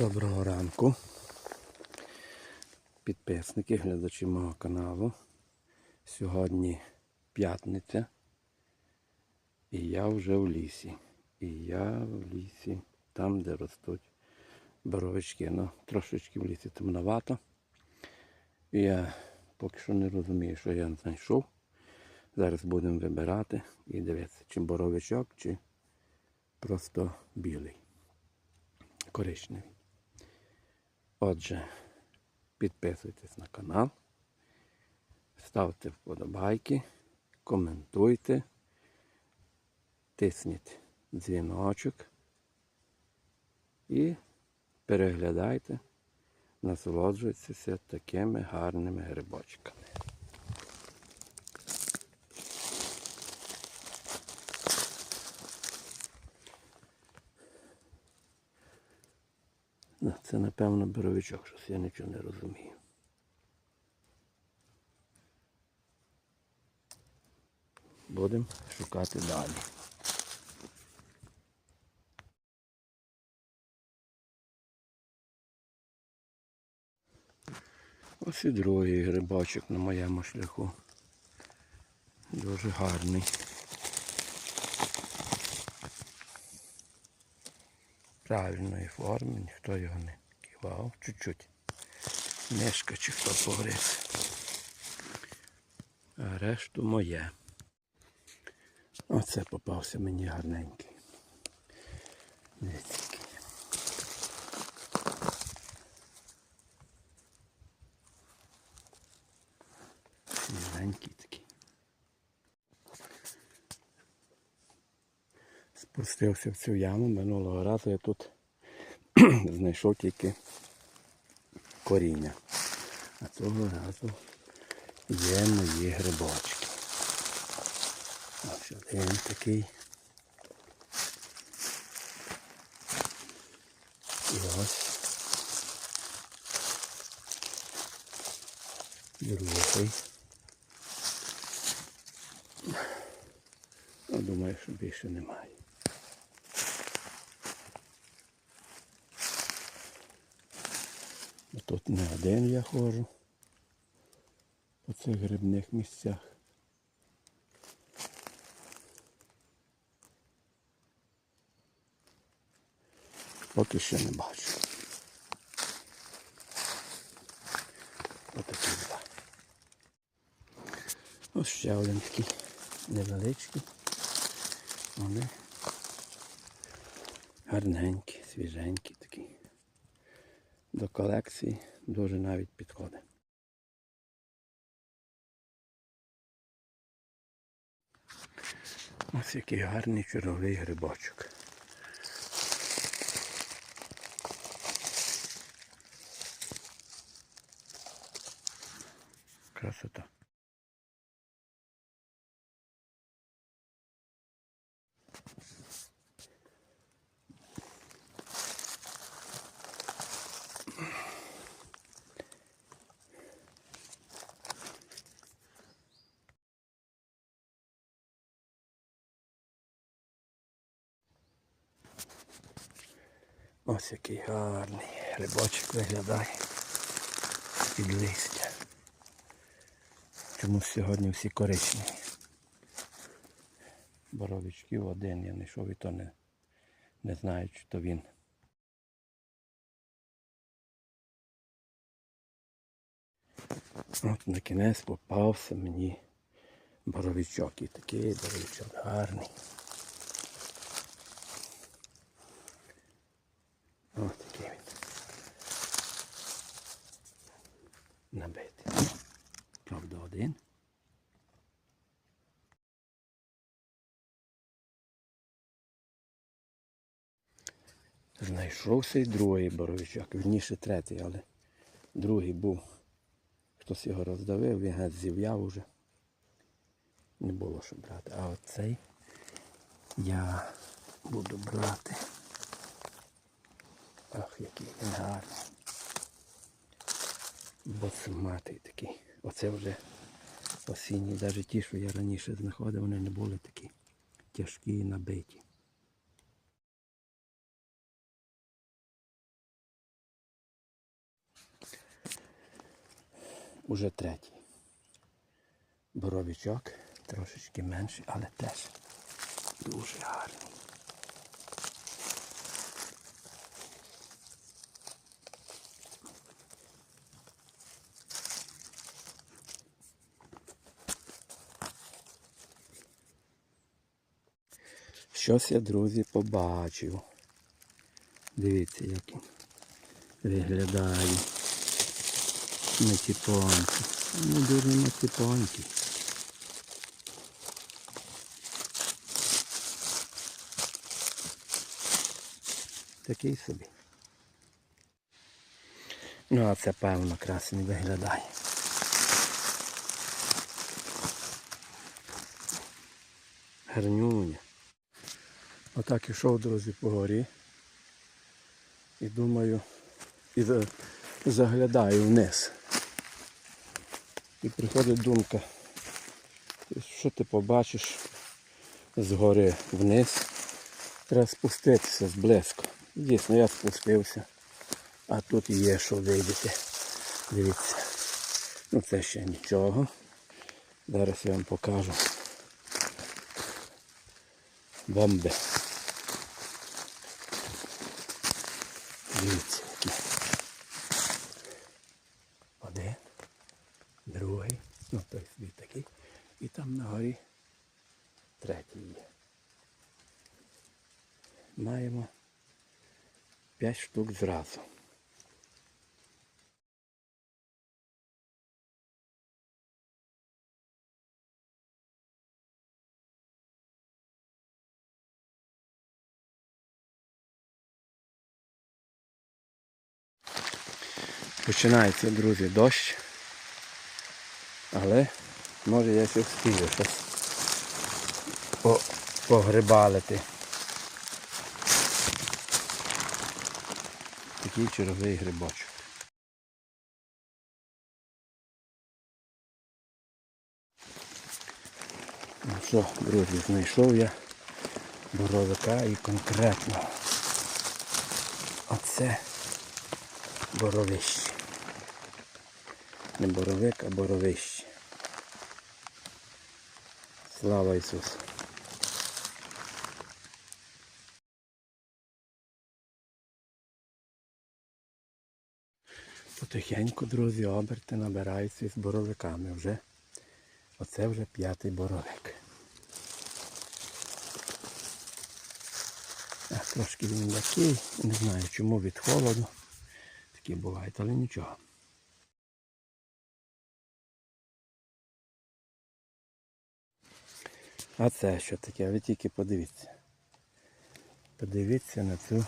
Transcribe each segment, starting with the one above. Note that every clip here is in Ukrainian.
Доброго ранку. Підписники, глядачі мого каналу. Сьогодні п'ятниця. І я вже в лісі. І я в лісі, там, де ростуть боровички. Ну, трошечки в лісі темновато. І я поки що не розумію, що я знайшов. Зараз будемо вибирати і дивитися, чи боровичок, чи просто білий, коричневий. Отже, підписуйтесь на канал, ставте вподобайки, коментуйте, тисніть дзвіночок і переглядайте, насолоджуйтеся такими гарними грибочками. Це, напевно, боровичок, щось я нічого не розумію. Будемо шукати далі. Ось і другий грибочок на моєму шляху. Дуже гарний. Правильної форми, ніхто його не кивав. Чуть-чуть. Мешка чи хто погриз. А решту моє. Оце попався мені гарненький. Дивіться. який. Свіженький такий. Спустився в цю яму. Минулого разу я тут знайшов тільки коріння. А цього разу є мої грибочки. Ось один такий. І ось другий. Ну, думаю, що більше немає. Тут не один я ходжу по цих грибних місцях. Поки що не бачу. Отакі два. Ось ще один такий невеличкий. Вони гарненькі, свіженькі до колекції дуже навіть підходить. Ось який гарний черговий грибочок. Красота. Ось який гарний грибочок виглядає під листя. Чомусь сьогодні всі коричневі. Боровичків один я знайшов і то не, не знаю, чи то він. От на кінець попався мені боровичок і такий боровичок гарний. Ось такий він. Набитий. Правда, один. Знайшовся й другий боровичок, вірніше третій, але другий був. Хтось його роздавив, він геть зів'яв уже. Не було що брати. А оцей я буду брати. Ах, який він гарний. Боцматий такий. Оце вже осінні, навіть ті, що я раніше знаходив, вони не були такі тяжкі і набиті. Уже третій. Боровичок трошечки менший, але теж дуже гарний. Щось я, друзі, побачив. Дивіться, як він виглядає. Не тіпонький. Не дуже не тіпонький. Такий собі. Ну, а це певно красний виглядає. Гарнюня. Отак ішов, друзі, по горі. І думаю, і заглядаю вниз. І приходить думка, що ти побачиш з гори вниз. Треба спуститися зблизько. Дійсно, я спустився. А тут є, що вийдете. Дивіться. Ну це ще нічого. Зараз я вам покажу. Бомби. Дивіться, які. Один, другий, ну той світ такий. І там на горі третій є. Маємо п'ять штук зразу. Починається, друзі, дощ. Але може я ще встигну щось по- погрибалити. Такий черговий грибочок. Ну що, друзі, знайшов я боровика і конкретно оце боровище. Не боровик, а боровище. Слава Ісусу! Потихеньку, друзі, оберти набираються із боровиками вже. Оце вже п'ятий боровик. Трошки він такий, не знаю чому від холоду. Такі бувають, але нічого. А це що таке? Ви тільки подивіться. Подивіться на цю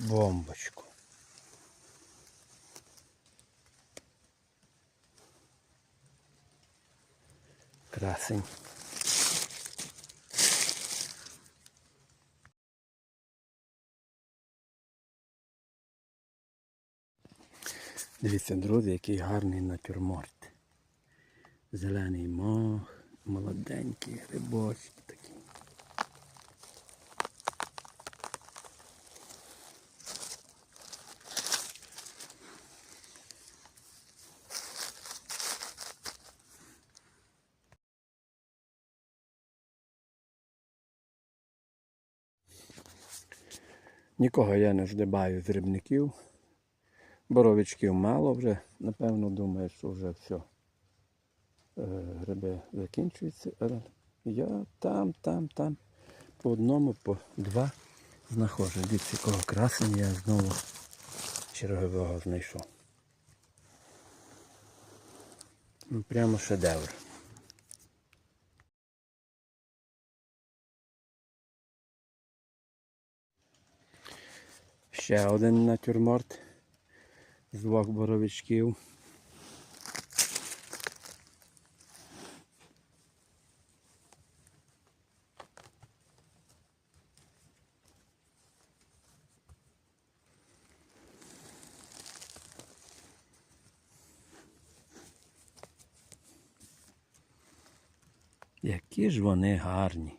бомбочку. Красень. Дивіться, друзі, який гарний натюрморт. Зелений мох, молоденький грибочки такі. Нікого я не здибаю з рибників. Боровичків мало вже, напевно, думаю, що вже все. Е, Гриби закінчуються. Але я там, там, там. По одному, по два знаходжу. Дивіться, якого красення я знову чергового знайшов. Ну, Прямо шедевр. Ще один натюрморт з двох боровичків. Які ж вони гарні.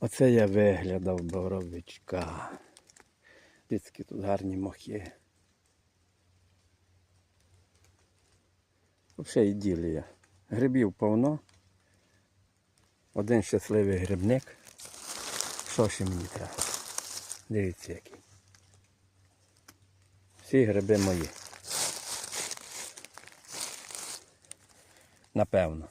Оце я виглядав боровичка. Дітські тут гарні мохи. Взагалі іділія. Грибів повно. Один щасливий грибник. Що ще мені треба? Дивіться який. Всі гриби мої. Напевно.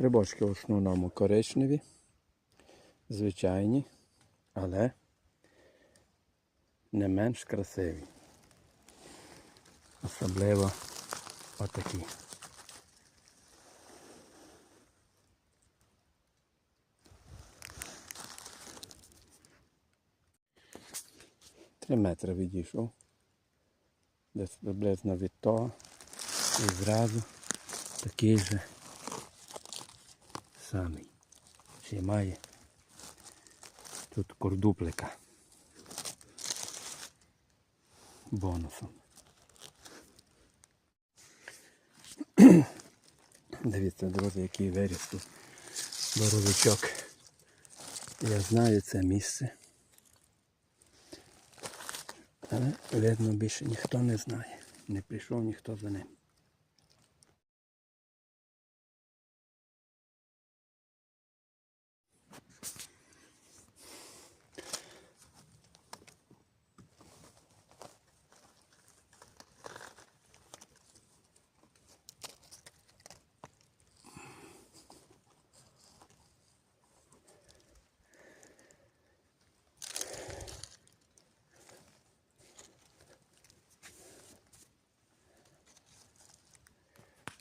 Грибочки в основному коричневі, звичайні, але не менш красиві. Особливо отакі. Три метри відійшов. Десь приблизно від того. І зразу такий же самий. Ще має тут кордуплика бонусом. Дивіться, друзі, який виріс тут боровичок. Я знаю це місце. Але видно більше ніхто не знає. Не прийшов ніхто за ним.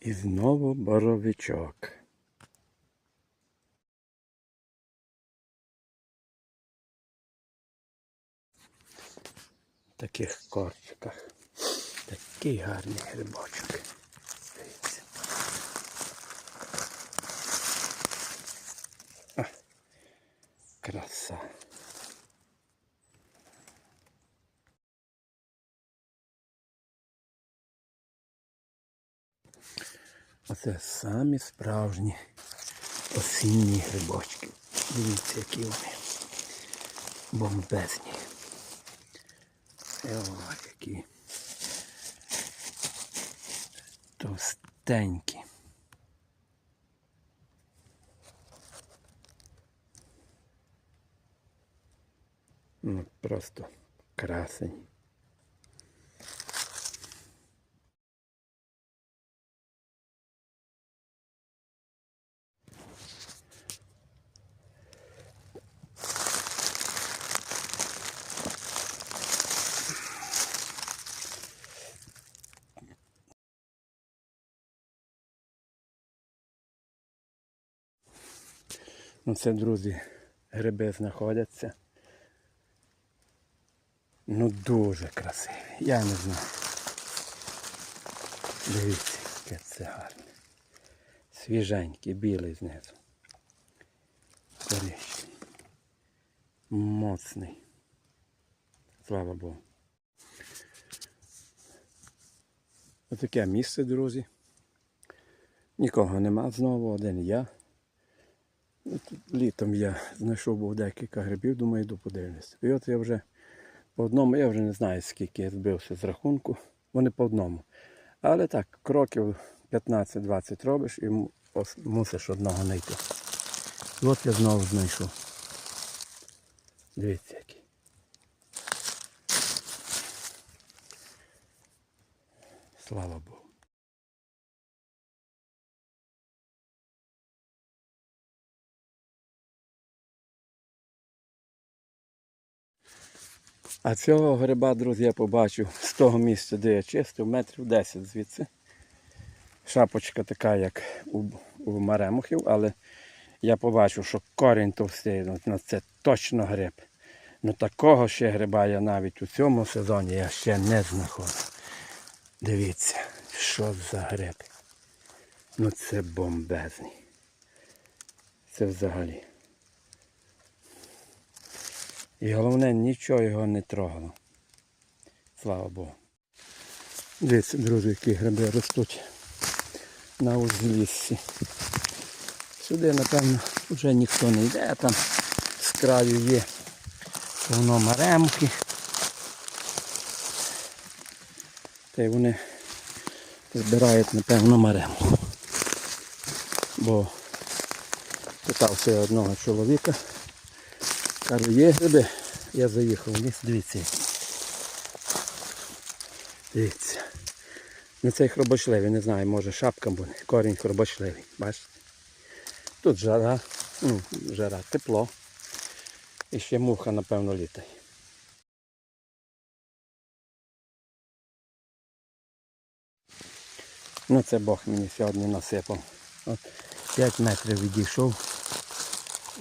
І знову боровичок. В таких корчиках. Такий гарний грибочок. Дивіться. А, краса. Оце самі справжні осінні грибочки. Дивіться, які вони бомбезні. О, які товстенькі. Ну, просто красень. Ну це, друзі, гриби знаходяться. Ну дуже красиві. Я не знаю. Дивіться, яке це гарне. Свіженький, білий знизу. Коричневий. Моцний. Слава Богу. Отаке місце, друзі. Нікого нема знову, один я. Літом я знайшов був декілька грибів, думаю, йду подивлюсь. І от я вже по одному, я вже не знаю, скільки я збився з рахунку. Вони по одному. Але так, кроків 15-20 робиш і мусиш одного знайти. І от я знову знайшов. Дивіться який. Слава Богу. А цього гриба, друзі, я побачив з того місця, де я чистив, метрів 10 звідси. Шапочка така, як у, у маремухів, але я побачив, що корінь товстий, ну, ну, це точно гриб. Ну такого ще гриба я навіть у цьому сезоні я ще не знаходив. Дивіться, що за гриб. Ну це бомбезний. Це взагалі. І головне, нічого його не трогало. Слава Богу. Дивіться, друзі, які гриби ростуть на узліссі. Сюди, напевно, вже ніхто не йде, там з краю є повно маремки. Та й вони збирають, напевно, маремку. Бо питався одного чоловіка. Кажу, є гриби. Я заїхав в ліс, дивіться. Дивіться. Ну цей хробочливий, не знаю, може шапка буде. Корінь хробочливий. Бачите? Тут жара, ну, жара, тепло. І ще муха, напевно, літає. Ну це Бог мені сьогодні насипав. От 5 метрів відійшов.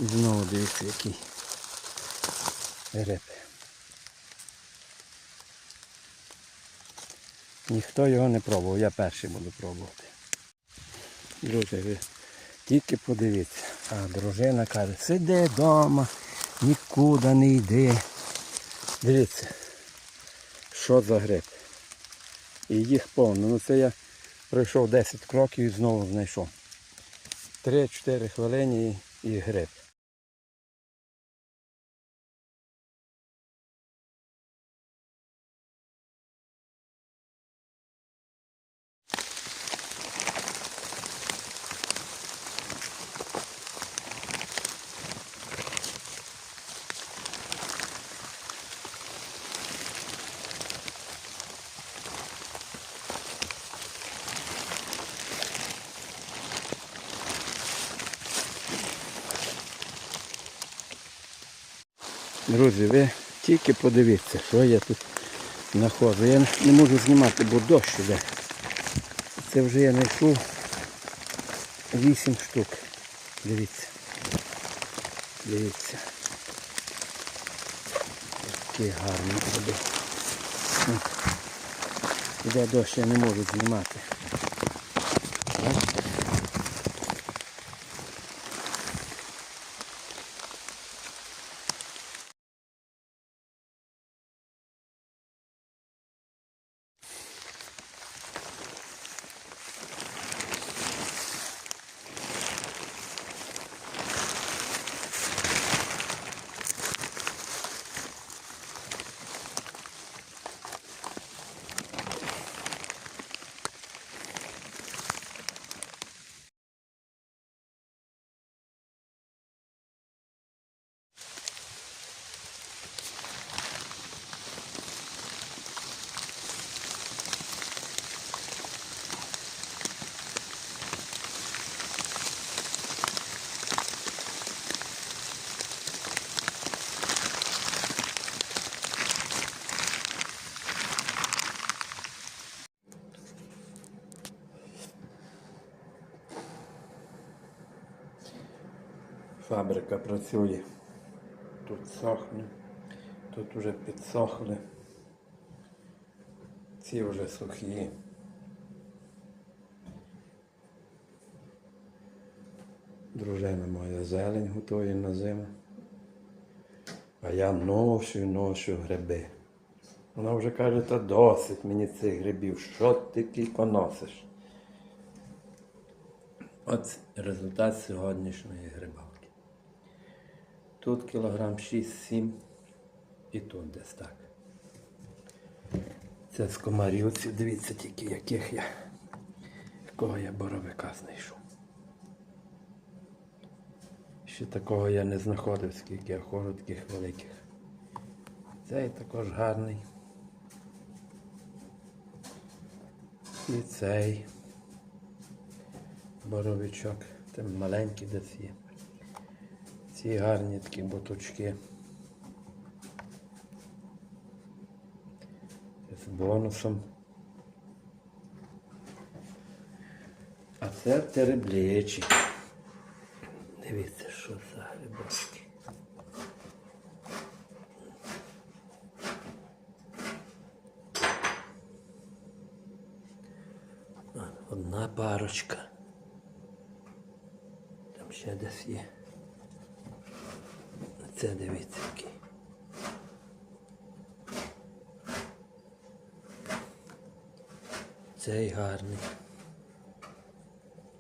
І знову дивіться який гриб. Ніхто його не пробував, я перший буду пробувати. Друзі, ви тільки подивіться. А дружина каже, сиди вдома, нікуди не йди. Дивіться, що за гриб. І їх повно. Ну це я пройшов 10 кроків і знову знайшов. 3-4 хвилини і, і гриб. Друзі, ви тільки подивіться, що я тут знаходжу. Я не можу знімати, бо дощ іде. Це вже я знайшов 8 штук. Дивіться. Дивіться. Гарні гриби. Ну, Іде дощ, я не можу знімати. Фабрика працює. Тут сохне, тут вже підсохли. Ці вже сухі. Дружина моя зелень готує на зиму. А я ношу і ношу гриби. Вона вже каже, та досить мені цих грибів, що ти кілько носиш. От результат сьогоднішньої грибалки. Тут кілограм 6-7 і тут десь так. Це з комарівців, дивіться тільки яких я, якого я боровика знайшов. Ще такого я не знаходив, скільки я ходжу великих. Цей також гарний. І цей боровичок. Там маленький десь є. Ці гарні такі боточки. З бонусом. А це тереблечі. Дивіться, що за грибочки. Одна парочка. Там ще десь є. Це дивіться який. Цей гарний.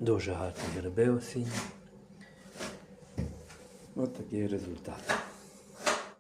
Дуже гарні гриби осінні. Ось такий результат.